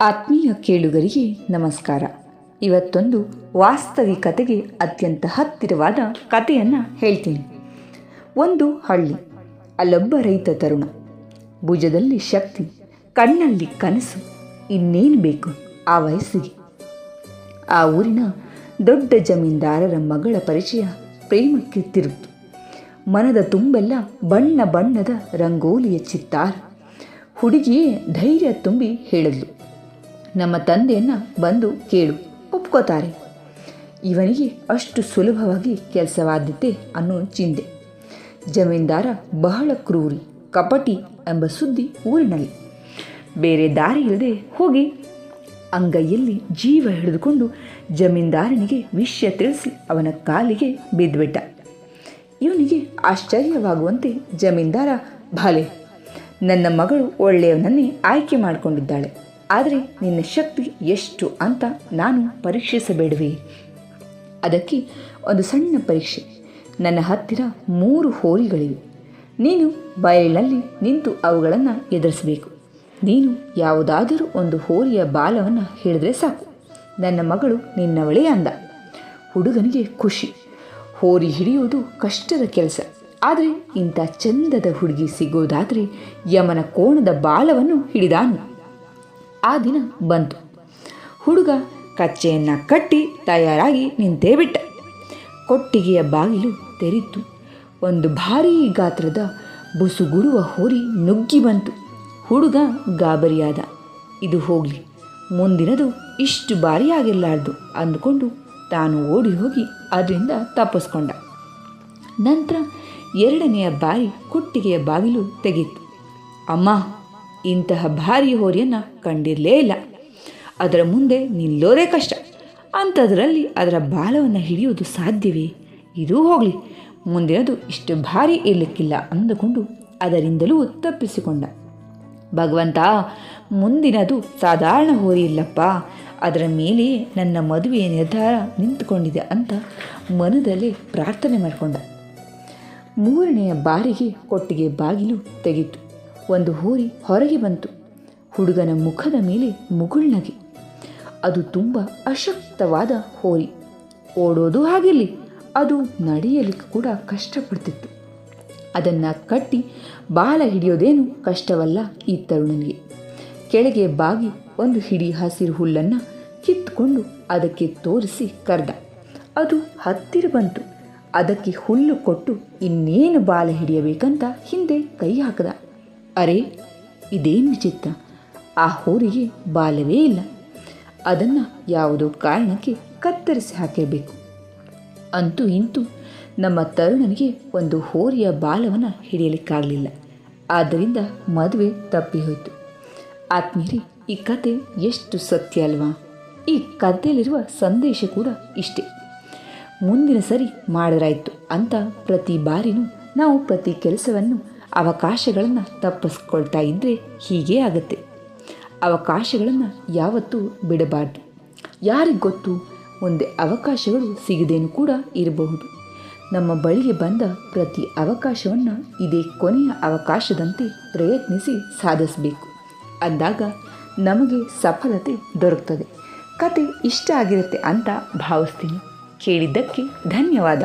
ಆತ್ಮೀಯ ಕೇಳುಗರಿಗೆ ನಮಸ್ಕಾರ. ಇವತ್ತೊಂದು ವಾಸ್ತವಿಕತೆಗೆ ಅತ್ಯಂತ ಹತ್ತಿರವಾದ ಕಥೆಯನ್ನು ಹೇಳ್ತೀನಿ. ಒಂದು ಹಳ್ಳಿ, ಅಲ್ಲೊಬ್ಬ ರೈತ ತರುಣ. ಭುಜದಲ್ಲಿ ಶಕ್ತಿ, ಕಣ್ಣಲ್ಲಿ ಕನಸು, ಇನ್ನೇನು ಬೇಕು ಆ ವಯಸ್ಸಿಗೆ. ಆ ಊರಿನ ದೊಡ್ಡ ಜಮೀನ್ದಾರರ ಮಗಳ ಪರಿಚಯ ಪ್ರೇಮಕ್ಕೆ ತಿರುಗಿತು. ಮನದ ತುಂಬೆಲ್ಲ ಬಣ್ಣ ಬಣ್ಣದ ರಂಗೋಲಿಯ ಚಿತ್ತಾರ. ಹುಡುಗಿಯೇ ಧೈರ್ಯ ತುಂಬಿ ಹೇಳಿದ್ಲು. ನಮ್ಮ ತಂದೆಯನ್ನು ಬಂದು ಕೇಳು, ಒಪ್ಕೋತಾರೆ. ಇವನಿಗೆ ಅಷ್ಟು ಸುಲಭವಾಗಿ ಕೆಲಸವಾದೀತೆ ಅನ್ನೋ ಚಿಂತೆ. ಜಮೀನ್ದಾರ ಬಹಳ ಕ್ರೂರಿ, ಕಪಟಿ ಎಂಬ ಸುದ್ದಿ ಊರಿನಲ್ಲಿ. ಬೇರೆ ದಾರಿ ಇಲ್ಲದೆ ಹೋಗಿ ಅಂಗೈಯಲ್ಲಿ ಜೀವ ಹಿಡಿದುಕೊಂಡು ಜಮೀನ್ದಾರನಿಗೆ ವಿಷಯ ತಿಳಿಸಿ ಅವನ ಕಾಲಿಗೆ ಬಿದ್ದುಬಿಟ್ಟ ಇವನಿಗೆ ಆಶ್ಚರ್ಯವಾಗುವಂತೆ ಜಮೀನ್ದಾರ ಭಲೆ ನನ್ನ ಮಗಳು ಒಳ್ಳೆಯವನನ್ನೇ ಆಯ್ಕೆ ಮಾಡಿಕೊಂಡಿದ್ದಾಳೆ. ಆದರೆ ನಿನ್ನ ಶಕ್ತಿ ಎಷ್ಟು ಅಂತ ನಾನು ಪರೀಕ್ಷಿಸಬೇಡುವೆ. ಅದಕ್ಕೆ ಒಂದು ಸಣ್ಣ ಪರೀಕ್ಷೆ. ನನ್ನ ಹತ್ತಿರ ಮೂರು ಹೋರಿಗಳಿವೆ. ನೀನು ಬಯಲಿನಲ್ಲಿ ನಿಂತು ಅವುಗಳನ್ನು ಎದುರಿಸಬೇಕು. ನೀನು ಯಾವುದಾದರೂ ಒಂದು ಹೋರಿಯ ಬಾಲವನ್ನು ಹಿಡಿದ್ರೆ ಸಾಕು. ನನ್ನ ಮಗಳು ನಿನ್ನವಳೇ ಅಂದ. ಹುಡುಗನಿಗೆ ಖುಷಿ. ಹೋರಿ ಹಿಡಿಯುವುದು ಕಷ್ಟದ ಕೆಲಸ. ಆದರೆ ಇಂಥ ಚಂದದ ಹುಡುಗಿ ಸಿಗೋದಾದರೆ ಯಮನ ಕೋಣದ ಬಾಲವನ್ನು ಹಿಡಿದಾನು. ಆ ದಿನ ಬಂತು. ಹುಡುಗ ಕಚ್ಚೆಯನ್ನು ಕಟ್ಟಿ ತಯಾರಾಗಿ ನಿಂತೇ ಬಿಟ್ಟ. ಕೊಟ್ಟಿಗೆಯ ಬಾಗಿಲು ತೆರೀತು ಒಂದು ಭಾರೀ ಗಾತ್ರದ ಬುಸುಗುಡುವ ಹೋರಿ ನುಗ್ಗಿ ಬಂತು. ಹುಡುಗ ಗಾಬರಿಯಾದ, ಇದು ಹೋಗಲಿ, ಮುಂದಿನದು ಇಷ್ಟು ಬಾರಿ ಆಗಿರಲಾರ್ದು ಅಂದುಕೊಂಡು ತಾನು ಓಡಿ ಹೋಗಿ ಅದರಿಂದ ತಪ್ಪಿಸ್ಕೊಂಡ. ನಂತರ ಎರಡನೆಯ ಬಾರಿ ಕೊಟ್ಟಿಗೆಯ ಬಾಗಿಲು ತೆಗೀತು ಅಮ್ಮ ಇಂತಹ ಭಾರಿ ಹೋರಿಯನ್ನು ಕಂಡಿರಲೇ ಇಲ್ಲ. ಅದರ ಮುಂದೆ ನಿಲ್ಲೋದೇ ಕಷ್ಟ. ಅಂಥದ್ರಲ್ಲಿ ಅದರ ಬಾಲವನ್ನು ಹಿಡಿಯುವುದು ಸಾಧ್ಯವೇ? ಇದೂ ಹೋಗಲಿ. ಮುಂದಿನದು ಇಷ್ಟು ಭಾರಿ ಇರಲಿಕ್ಕಿಲ್ಲ ಅಂದುಕೊಂಡು ಅದರಿಂದಲೂ ತಪ್ಪಿಸಿಕೊಂಡ. ಭಗವಂತ, ಮುಂದಿನದು ಸಾಧಾರಣ ಹೋರಿ ಇಲ್ಲಪ್ಪ. ಅದರ ಮೇಲೆಯೇ ನನ್ನ ಮದುವೆಯ ನಿರ್ಧಾರ ನಿಂತುಕೊಂಡಿದೆ ಅಂತ ಮನದಲ್ಲೇ ಪ್ರಾರ್ಥನೆ ಮಾಡಿಕೊಂಡ. ಮೂರನೆಯ ಬಾರಿಗೆ ಕೊಟ್ಟಿಗೆ ಬಾಗಿಲು ತೆಗೆಯಿತು ಒಂದು ಹೋರಿ ಹೊರಗೆ ಬಂತು. ಹುಡುಗನ ಮುಖದ ಮೇಲೆ ಮುಗುಳ್ನಗೆ ಅದು ತುಂಬ ಅಶಕ್ತವಾದ ಹೋರಿ. ಓಡೋದು ಹಾಗಿರಲಿ, ಅದು ನಡೆಯಲಿಕ್ಕೆ ಕೂಡ ಕಷ್ಟಪಡ್ತಿತ್ತು. ಅದನ್ನು ಕಟ್ಟಿ ಬಾಲ ಹಿಡಿಯೋದೇನು ಕಷ್ಟವಲ್ಲ ಈ ತರುಣನಿಗೆ. ಕೆಳಗೆ ಬಾಗಿ ಒಂದು ಹಿಡಿ ಹಸಿರು ಹುಲ್ಲನ್ನು ಕಿತ್ತುಕೊಂಡು ಅದಕ್ಕೆ ತೋರಿಸಿ ಕರ್ದ. ಅದು ಹತ್ತಿರ ಬಂತು. ಅದಕ್ಕೆ ಹುಲ್ಲು ಕೊಟ್ಟು ಇನ್ನೇನು ಬಾಲ ಹಿಡಿಯಬೇಕಂತ ಹಿಂದೆ ಕೈ ಹಾಕದ. ಅರೆ, ಇದೇನು ವಿಚಿತ್ರ? ಆ ಹೋರಿಗೆ ಬಾಲವೇ ಇಲ್ಲ. ಅದನ್ನು ಯಾವುದೋ ಕಾರಣಕ್ಕೆ ಕತ್ತರಿಸಿ ಹಾಕಿರಬೇಕು. ಅಂತೂ ಇಂತೂ ನಮ್ಮ ತರುಣನಿಗೆ ಒಂದು ಹೋರಿಯ ಬಾಲವನ್ನು ಹಿಡಿಯಲಿಕ್ಕಾಗಲಿಲ್ಲ. ಆದ್ದರಿಂದ ಮದುವೆ ತಪ್ಪಿ ಹೋಯಿತು ಆತ್ಮೀಯರೇ, ಈ ಕತೆ ಎಷ್ಟು ಸತ್ಯ ಅಲ್ವಾ? ಈ ಕಥೆಯಲ್ಲಿರುವ ಸಂದೇಶ ಕೂಡ ಇಷ್ಟೇ. ಮುಂದಿನ ಸರಿ ಮಾಡಲಾಯಿತು ಅಂತ ಪ್ರತಿ ಬಾರಿನೂ ನಾವು ಪ್ರತಿ ಕೆಲಸವನ್ನು ಅವಕಾಶಗಳನ್ನು ತಪ್ಪಿಸ್ಕೊಳ್ತಾ ಇದ್ದರೆ ಹೀಗೇ ಆಗುತ್ತೆ. ಅವಕಾಶಗಳನ್ನು ಯಾವತ್ತೂ ಬಿಡಬಾರ್ದು. ಯಾರಿಗೆ ಗೊತ್ತು? ಮುಂದೆ ಅವಕಾಶಗಳು ಸಿಗದೇನು ಕೂಡ ಇರಬಹುದು. ನಮ್ಮ ಬಳಿಗೆ ಬಂದ ಪ್ರತಿ ಅವಕಾಶವನ್ನು ಇದೇ ಕೊನೆಯ ಅವಕಾಶದಂತೆ ಪ್ರಯತ್ನಿಸಿ ಸಾಧಿಸಬೇಕು. ಅಂದಾಗ ನಮಗೆ ಸಫಲತೆ ದೊರಕ್ತದೆ. ಕತೆ ಇಷ್ಟ ಆಗಿರುತ್ತೆ ಅಂತ ಭಾವಿಸ್ತೀನಿ. ಕೇಳಿದ್ದಕ್ಕೆ ಧನ್ಯವಾದ.